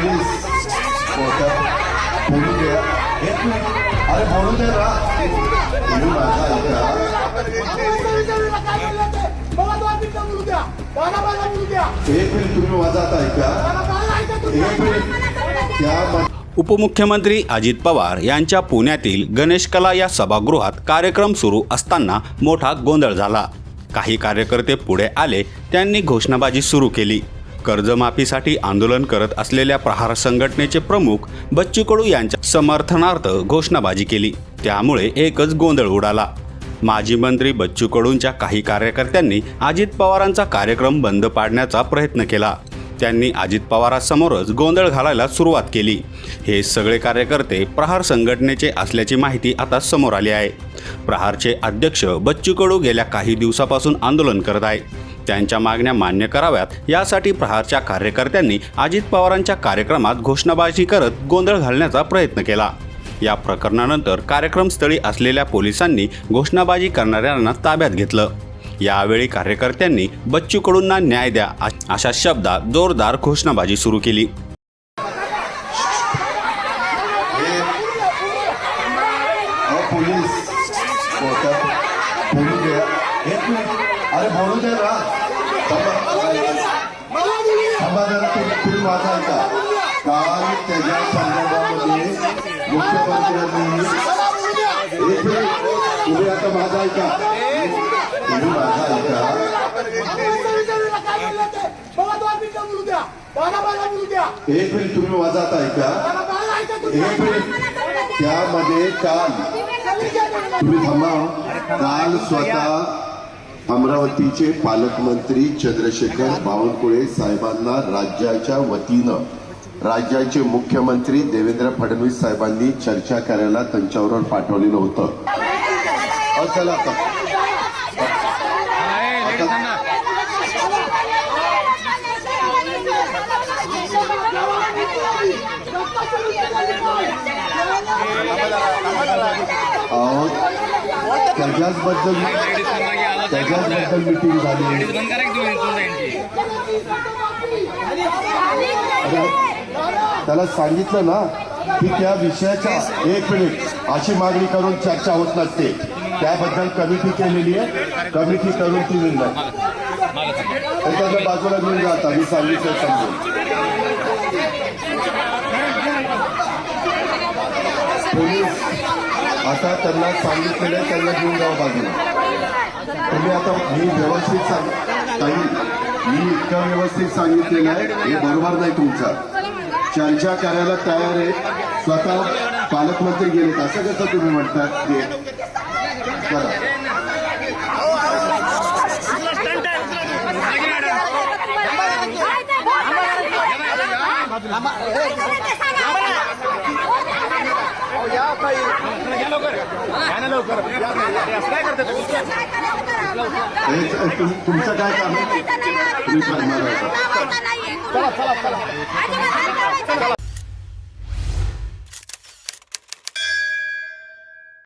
Police अरे दे ना. तुम्ही माझा ऐका एक मिनिट तुम्ही माझा आता ऐका. एक मिनिट. त्या उपमुख्यमंत्री अजित पवार यांच्या पुण्यातील गणेश कला या सभागृहात कार्यक्रम सुरू असताना मोठा गोंधळ झाला. काही कार्यकर्ते पुढे आले त्यांनी घोषणाबाजी सुरू केली. कर्जमाफीसाठी आंदोलन करत असलेल्या प्रहार संघटनेचे प्रमुख बच्चू कडू यांच्या समर्थनार्थ घोषणाबाजी केली. त्यामुळे एकच गोंधळ उडाला. माजी मंत्री बच्चू कडूंच्या काही कार्यकर्त्यांनी अजित पवारांचा कार्यक्रम बंद पाडण्याचा प्रयत्न केला. त्यांनी अजित पवारांसमोरच गोंधळ घालायला सुरुवात केली. हे सगळे कार्यकर्ते प्रहार संघटनेचे असल्याची माहिती आता समोर आली आहे. प्रहारचे अध्यक्ष बच्चू कडू गेल्या काही दिवसापासून आंदोलन करत आहे त्यांच्या मागण्या मान्य कराव्यात. यासाठी प्रहारच्या कार्यकर्त्यांनी अजित पवारांच्या कार्यक्रमात घोषणाबाजी करत गोंधळ घालण्याचा प्रयत्न केला. या प्रकरणानंतर कार्यक्रमस्थळी असलेल्या पोलिसांनी घोषणाबाजी करणाऱ्यांना ताब्यात घेतलं. यावेळी कार्यकर्त्यांनी बच्चू कडूंना न्याय द्या अशा शब्दात जोरदार घोषणाबाजी सुरू केली. पोलीस बोलू द्या अरे बोलू वाचायचा काल त्याच्या संदर्भामध्ये मुख्यमंत्र्यांनी तुम्ही आता माझा ऐका तुम्ही माझा ऐका एक मिनिट तुम्ही माझा आता ऐका एक मिनिट त्यामध्ये काल तुम्ही थांबा काल स्वतः अमरावतीचे पालकमंत्री चंद्रशेखर बावनकुळे साहेबांना राज्याच्या वतीनं राज्याचे मुख्यमंत्री देवेंद्र फडणवीस साहेबांनी चर्चा करायला त्यांच्याबरोबर पाठवलेलं होतं. चला आता त्याच्याबद्दल मिटिंग झाली त्याला सांगितलं ना की त्या विषयाच्या एक मिनिट अशी मागणी करून चर्चा होत नसते. त्याबद्दल कमिटी केलेली आहे. कमिटी करून ती निर्णय. त्याच्या बाजूला घेऊन जाता मी सांगितलं समजून. पोलीस आता त्यांना सांगितलेलं त्यांना घेऊन जावं बाजूला. तुम्ही आता मी व्यवस्थित सांग ताई मी इतकं व्यवस्थित सांगितलेलं आहे हे बरोबर नाही तुमचं चर्चा करायला तयार आहे स्वतः पालकमंत्री गेलेत असं कसं तुम्ही म्हणतात ते करा तुमचं काय काम? आहे तुम्ही सांगा मला. चला चला. चला